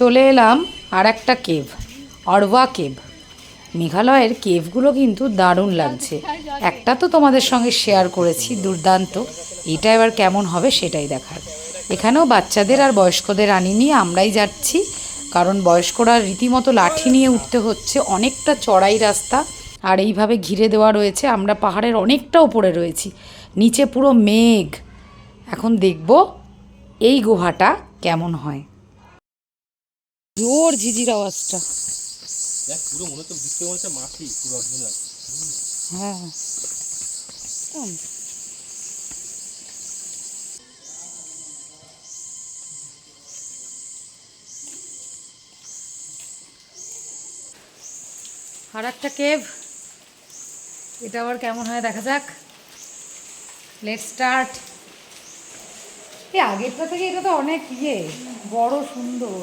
চলে এলাম আর একটা কেভ অরওয়া কেভ। মেঘালয়ের কেভগুলো কিন্তু দারুণ লাগছে। একটা তো তোমাদের সঙ্গে শেয়ার করেছি, দুর্দান্ত। এটা এবার কেমন হবে সেটাই দেখার। এখানেও বাচ্চাদের আর বয়স্কদের আনিনি আমরাই যাচ্ছি, কারণ বয়স্করা রীতিমতো লাঠি নিয়ে উঠতে হচ্ছে, অনেকটা চড়াই রাস্তা। আর এইভাবে ঘিরে দেওয়া রয়েছে, আমরা পাহাড়ের অনেকটা উপরে রয়েছি, নিচে পুরো মেঘ। এখন দেখব এই গুহাটা কেমন হয়। জোর ঝিঝির আওয়াজটা। দেখ পুরো মনে হচ্ছে দেখতে মনে হচ্ছে মাটি পুরো অরিজিনাল হ্যাঁ। আর একটা কেভ। এটা আবার কেমন হয় দেখা যাক। লেট স্টার্ট এই আগেরটা থেকে এটা তো অনেক ইয়ে বড় সুন্দর।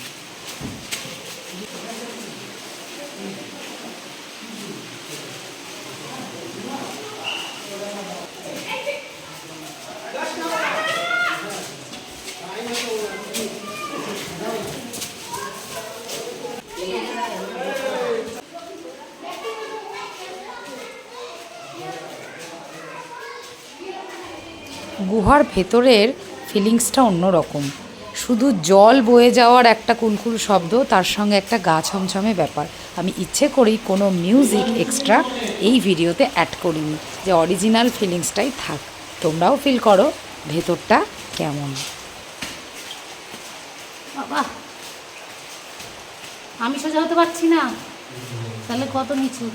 গুহার ভেতরের ফিলিংসটা অন্যরকম। শুধু জল বয়ে যাওয়ার একটা কুলকুল শব্দ, তার সঙ্গে একটা গা ছমছমে ব্যাপার। আমি ইচ্ছে করেই কোনো মিউজিক এক্সট্রা এই ভিডিওতে অ্যাড করিনি, যে অরিজিনাল ফিলিংসটাই থাক। তোমরাও ফিল করো, ভেতরটা কেমন। বাবা, আমি সোজা হতে পারছি না? তাহলে কত নিচু?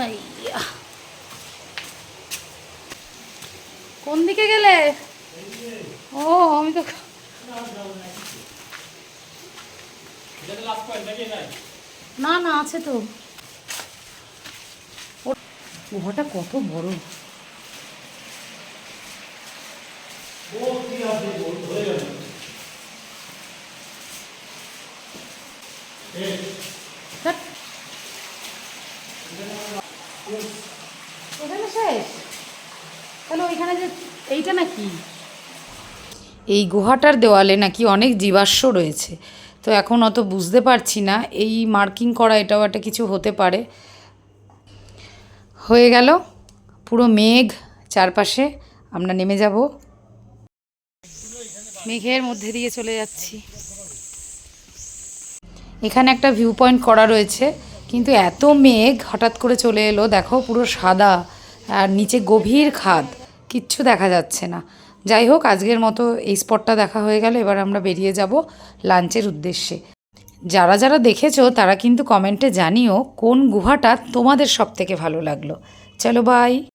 আইয়া। কোন দিকে গেলে ও আমি তো না না আছে তো গুহাটা কত বড়। এখানে শেষ এই গুহাটার দেওয়ালে নাকি অনেক জীবাশ্ম রয়েছে। তো এখন অত বুঝতে পারছি না, এই মার্কিং করা এটাও একটা কিছু হতে পারে। হয়ে গেল, পুরো মেঘ চারপাশে, আমরা নেমে যাব। মেঘের মধ্যে দিয়ে চলে যাচ্ছি। এখানে একটা ভিউ পয়েন্ট করা রয়েছে, কিন্তু এত মেঘ হঠাৎ করে চলে এলো, দেখো পুরো সাদা আর নিচে গভীর খাদ। কিচ্ছু দেখা যাচ্ছে না। যাই হোক, আজকের মতো এই স্পটটা দেখা হয়ে গেল। এবার আমরা বেরিয়ে যাব লাঞ্চের উদ্দেশ্যে। যারা যারা দেখেছ, তারা কিন্তু কমেন্টে জানিও কোন গুহাটা তোমাদের সব থেকে ভালো লাগল। চলো বাই